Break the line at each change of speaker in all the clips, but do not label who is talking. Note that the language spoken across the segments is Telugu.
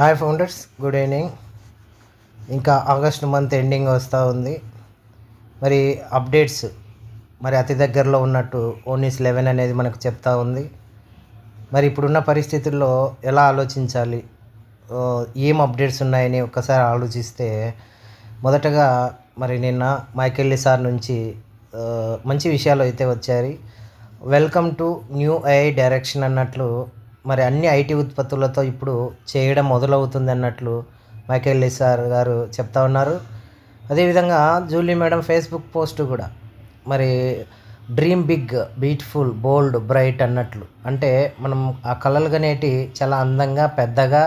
హాయ్ ఫౌండర్స్ గుడ్ ఈవినింగ్ ఇంకా ఆగస్ట్ మంత్ ఎండింగ్ వస్తూ ఉంది. మరి అప్డేట్స్ మరి అతి దగ్గరలో ఉన్నట్టు ఓనీస్ లెవెన్ అనేది మనకు చెప్తా ఉంది. మరి ఇప్పుడున్న పరిస్థితుల్లో ఎలా ఆలోచించాలి? ఏం అప్డేట్స్ ఉన్నాయని ఒక్కసారి ఆలోచిస్తే మొదటగా మరి నిన్న మైకెల్లి సార్ నుంచి మంచి విషయాలు అయితే వచ్చాయి. Welcome to new I direction అన్నట్లు మరి అన్ని ఐటీ ఉత్పత్తులతో ఇప్పుడు చేయడం మొదలవుతుంది అన్నట్లు మైకేల్ సార్ గారు చెప్తా ఉన్నారు. అదేవిధంగా జూలీ మేడం ఫేస్బుక్ పోస్ట్ కూడా మరి dream big beautiful bold bright అన్నట్లు. అంటే మనం ఆ కళలు కనేటి చాలా అందంగా పెద్దగా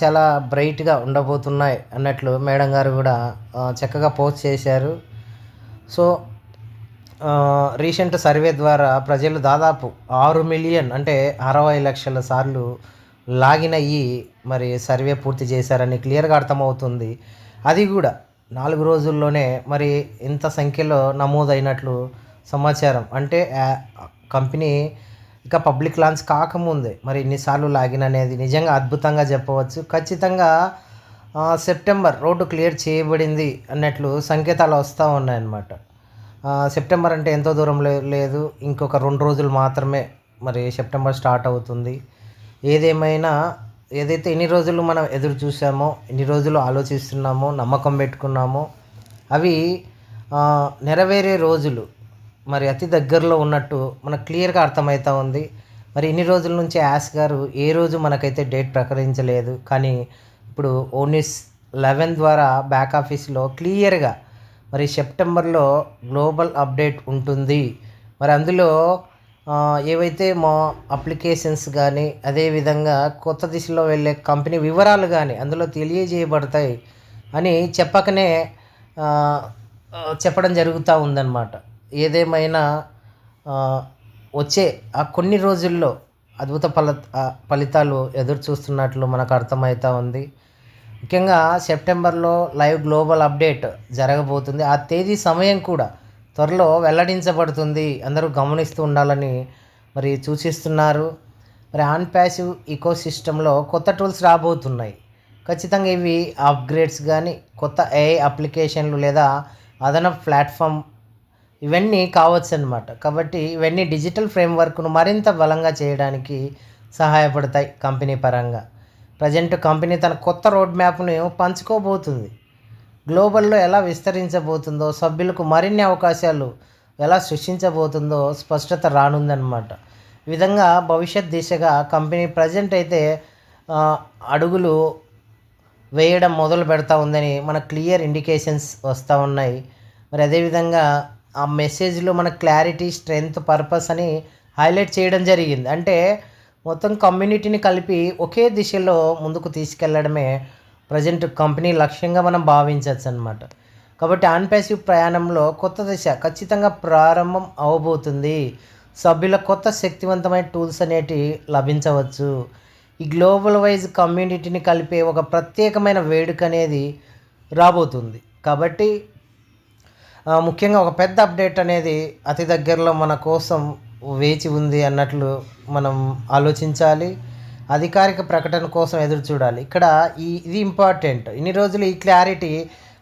చాలా బ్రైట్గా ఉండబోతున్నాయి అన్నట్లు మేడం గారు కూడా చక్కగా పోస్ట్ చేశారు. సో రీసెంట్ సర్వే ద్వారా ప్రజలు దాదాపు ఆరు మిలియన్ అంటే అరవై లక్షల సార్లు లాగిన్ అయ్యి మరి సర్వే పూర్తి చేశారని క్లియర్గా అర్థమవుతుంది. అది కూడా నాలుగు రోజుల్లోనే మరి ఇంత సంఖ్యలో నమోదైనట్లు సమాచారం. అంటే కంపెనీ ఇక పబ్లిక్ లాంచ్ కాకముందే మరి ఇన్నిసార్లు లాగిన్ అనేది నిజంగా అద్భుతంగా చెప్పవచ్చు. ఖచ్చితంగా సెప్టెంబర్ రోడ్డు క్లియర్ చేయబడింది అన్నట్లు సంకేతాలు వస్తూ ఉన్నాయన్నమాట. సెప్టెంబర్ అంటే ఎంతో దూరం లే- లేదు. ఇంకొక రెండు రోజులు మాత్రమే మరి సెప్టెంబర్ స్టార్ట్ అవుతుంది. ఏదేమైనా ఏదైతే ఎన్ని రోజులు మనం ఎదురు చూసామో ఎన్ని రోజులు ఆలోచిస్తున్నామో నమ్మకం పెట్టుకున్నామో అవి నెరవేరే రోజులు. మరి అతి దగ్గరలో ఉన్నట్టు మనకు క్లియర్గా అర్థమవుతా ఉంది. మరి ఇన్ని రోజుల నుంచి యాస్ గారు ఏ రోజు మనకైతే డేట్ ప్రకటించలేదు. కానీ ఇప్పుడు ఓనిస్ లెవెన్ ద్వారా బ్యాక్ ఆఫీస్లో క్లియర్గా మరి సెప్టెంబర్లో గ్లోబల్ అప్డేట్ ఉంటుంది. మరి అందులో ఏవైతే మా అప్లికేషన్స్ కానీ అదేవిధంగా కొత్త దిశలో వెళ్ళే కంపెనీ వివరాలు కానీ అందులో తెలియజేయబడతాయి అని చెప్పకనే చెప్పడం జరుగుతూ ఉందన్నమాట. ఏదేమైనా వచ్చే ఆ కొన్ని రోజుల్లో అద్భుత ఫల ఫలితాలు ఎదురు చూస్తున్నట్లు మనకు అర్థమవుతూ ఉంది. ముఖ్యంగా సెప్టెంబర్లో లైవ్ గ్లోబల్ అప్డేట్ జరగబోతుంది. ఆ తేదీ సమయం కూడా త్వరలో వెల్లడించబడుతుంది. అందరూ గమనిస్తూ ఉండాలని మరి సూచిస్తున్నారు. మరి ఆన్ ప్యాసివ్ ఈకో సిస్టంలో కొత్త టూల్స్ రాబోతున్నాయి. ఖచ్చితంగా ఇవి అప్గ్రేడ్స్ కానీ కొత్త ఏఐ అప్లికేషన్లు లేదా అదనపు ప్లాట్ఫామ్ ఇవన్నీ కావచ్చు అనమాట కాబట్టి ఇవన్నీ డిజిటల్ ఫ్రేమ్వర్క్ను మరింత బలంగా చేయడానికి సహాయపడతాయి కంపెనీ పరంగా. ప్రజెంట్ కంపెనీ తన కొత్త రోడ్ మ్యాప్ను పంచుకోబోతుంది. గ్లోబల్లో ఎలా విస్తరించబోతుందో సభ్యులకు మరిన్ని అవకాశాలు ఎలా సృష్టించబోతుందో స్పష్టత రానుందన్నమాట. ఈ విధంగా భవిష్యత్ దిశగా కంపెనీ ప్రజెంట్ అయితే అడుగులు వేయడం మొదలు పెడతా ఉందని మన క్లియర్ ఇండికేషన్స్ వస్తూ ఉన్నాయి. మరి అదేవిధంగా ఆ మెసేజ్లో మన క్లారిటీ స్ట్రెంగ్త్ పర్పస్ అని హైలైట్ చేయడం జరిగింది. అంటే మొత్తం కమ్యూనిటీని కలిపి ఒకే దిశలో ముందుకు తీసుకెళ్ళడమే ప్రజెంట్ కంపెనీ లక్ష్యంగా మనం భావించవచ్చు అనమాట కాబట్టి ఆన్పాసివ్ ప్రయాణంలో కొత్త దశ ఖచ్చితంగా ప్రారంభం అవబోతుంది. సభ్యుల కొత్త శక్తివంతమైన టూల్స్ అనేటివి లభించవచ్చు. ఈ గ్లోబల్ వైజ్ కమ్యూనిటీని కలిపే ఒక ప్రత్యేకమైన వేడుక అనేది రాబోతుంది. కాబట్టి ముఖ్యంగా ఒక పెద్ద అప్డేట్ అనేది అతి దగ్గరలో మన కోసం వేచి ఉంది అన్నట్లు మనం ఆలోచించాలి. అధికారిక ప్రకటన కోసం ఎదురు చూడాలి. ఇక్కడ ఈ ఇది ఇంపార్టెంట్ ఇన్ని రోజులు ఈ క్లారిటీ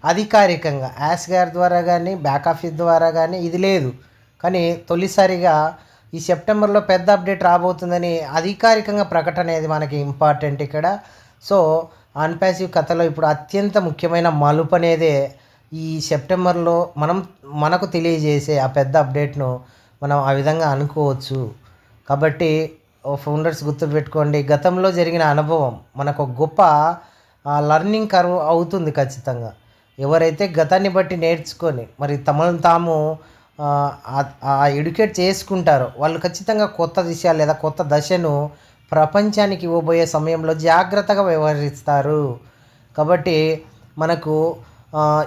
అధికారికంగా యాస్ గారి ద్వారా కానీ బ్యాక్ ఆఫీస్ ద్వారా కానీ ఇది లేదు. కానీ తొలిసారిగా ఈ సెప్టెంబర్లో పెద్ద అప్డేట్ రాబోతుందని అధికారికంగా ప్రకటన అనేది మనకి ఇంపార్టెంట్ ఇక్కడ. సో అన్పాసివ్ కథలో ఇప్పుడు అత్యంత ముఖ్యమైన మలుపు అనేదే ఈ సెప్టెంబర్లో మనం మనకు తెలియజేసే ఆ పెద్ద అప్డేట్ను మనం ఆ విధంగా అనుకోవచ్చు. కాబట్టి ఫౌండర్స్ గుర్తుపెట్టుకోండి గతంలో జరిగిన అనుభవం మనకు ఒక గొప్ప లర్నింగ్ కర్వ్ అవుతుంది ఖచ్చితంగా. ఎవరైతే గతాన్ని బట్టి నేర్చుకొని మరి తమను తాము ఆ, ఎడ్యుకేట్ చేసుకుంటారో వాళ్ళు ఖచ్చితంగా కొత్త దిశ లేదా కొత్త దశను ప్రపంచానికి ఇవ్వబోయే సమయంలో జాగ్రత్తగా వ్యవహరిస్తారు. కాబట్టి మనకు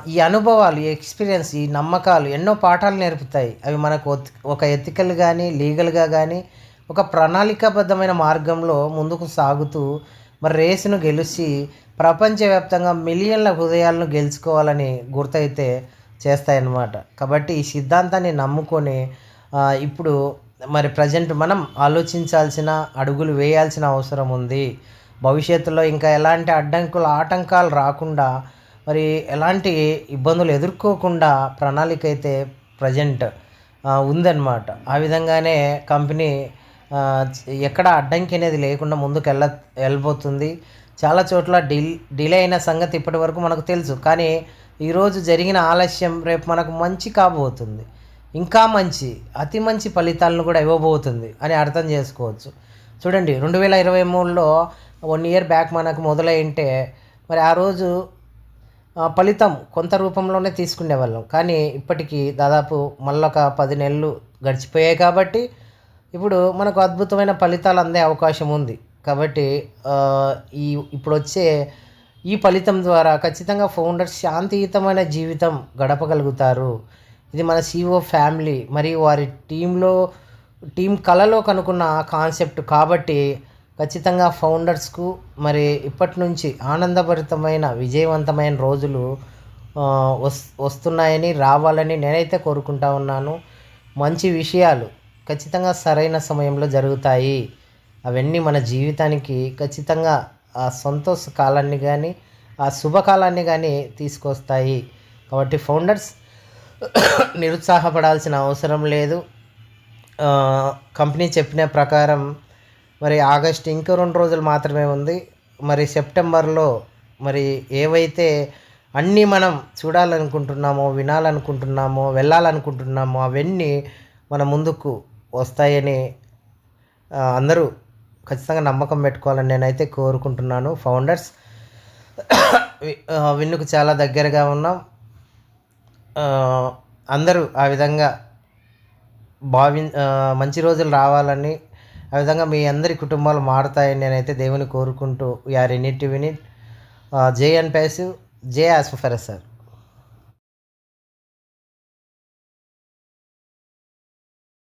ఈ అనుభవాలు ఈ ఎక్స్పీరియన్స్ ఈ నమ్మకాలు ఎన్నో పాఠాలు నేర్పుతాయి. అవి మనకు ఒత్- ఒక ఎథికల్ కానీ లీగల్గా కానీ ఒక ప్రణాళికాబద్ధమైన మార్గంలో ముందుకు సాగుతూ మరి రేసును గెలిచి ప్రపంచవ్యాప్తంగా మిలియన్ల హృదయాలను గెలుచుకోవాలని గుర్తయితే చేస్తాయన్నమాట. కాబట్టి ఈ సిద్ధాంతాన్ని నమ్ముకొని ఇప్పుడు మరి ప్రజెంట్ మనం ఆలోచించాల్సిన అడుగులు వేయాల్సిన అవసరం ఉంది. భవిష్యత్తులో ఇంకా ఎలాంటి అడ్డంకులు ఆటంకాలు రాకుండా మరి ఎలాంటి ఇబ్బందులు ఎదుర్కోకుండా ప్రణాళిక అయితే ప్రజెంట్ ఉందన్నమాట. ఆ విధంగానే కంపెనీ ఎక్కడ అడ్డంకి అనేది లేకుండా ముందుకు వెళ్ళ వెళ్ళబోతుంది. చాలా చోట్ల డిల్ డిలే అయిన సంగతి ఇప్పటి వరకు మనకు తెలుసు. కానీ ఈరోజు జరిగిన ఆలస్యం రేపు మనకు మంచి కాబోతుంది. ఇంకా మంచి అతి మంచి ఫలితాలను కూడా ఇవ్వబోతుంది అని అర్థం చేసుకోవచ్చు. చూడండి రెండు వేల ఇరవై మూడులో వన్ ఇయర్ బ్యాక్ మనకు మొదలైంటే మరి ఆ రోజు ఫలితం కొంత రూపంలోనే తీసుకునేవాళ్ళం. కానీ ఇప్పటికీ దాదాపు మళ్ళొక పది నెలలు గడిచిపోయాయి కాబట్టి ఇప్పుడు మనకు అద్భుతమైన ఫలితాలు అందే అవకాశం ఉంది. కాబట్టి ఈ ఇప్పుడు వచ్చే ఈ ఫలితం ద్వారా ఖచ్చితంగా ఫౌండర్స్ శాంతియుతమైన జీవితం గడపగలుగుతారు. ఇది మన సిఓ ఫ్యామిలీ మరియు వారి టీంలో టీం కళలో కనుక్కున్న కాన్సెప్ట్ కాబట్టి ఖచ్చితంగా ఫౌండర్స్కు మరి ఇప్పటి నుంచి ఆనందభరితమైన విజయవంతమైన రోజులు వస్ వస్తున్నాయని రావాలని నేనైతే కోరుకుంటా ఉన్నాను. మంచి విషయాలు ఖచ్చితంగా సరైన సమయంలో జరుగుతాయి. అవన్నీ మన జీవితానికి ఖచ్చితంగా ఆ సంతోష కాలాన్ని కానీ ఆ శుభకాలాన్ని కానీ తీసుకొస్తాయి. కాబట్టి ఫౌండర్స్ నిరుత్సాహపడాల్సిన అవసరం లేదు. కంపెనీ చెప్పిన ప్రకారం మరి ఆగస్ట్ ఇంకా రెండు రోజులు మాత్రమే ఉంది. మరి సెప్టెంబర్లో మరి ఏవైతే అన్నీ మనం చూడాలనుకుంటున్నామో వినాలనుకుంటున్నామో వెళ్ళాలనుకుంటున్నామో అవన్నీ మన ముందుకు వస్తాయని అందరూ ఖచ్చితంగా నమ్మకం పెట్టుకోవాలని నేనైతే కోరుకుంటున్నాను. ఫౌండర్స్ విన్నుకు చాలా దగ్గరగా ఉన్నాం. అందరూ ఆ విధంగా భావి మంచి రోజులు రావాలని ఆ విధంగా మీ అందరి కుటుంబాలు మారుతాయని నేనైతే దేవుని కోరుకుంటూ we are in it win it J and passive J as for sir.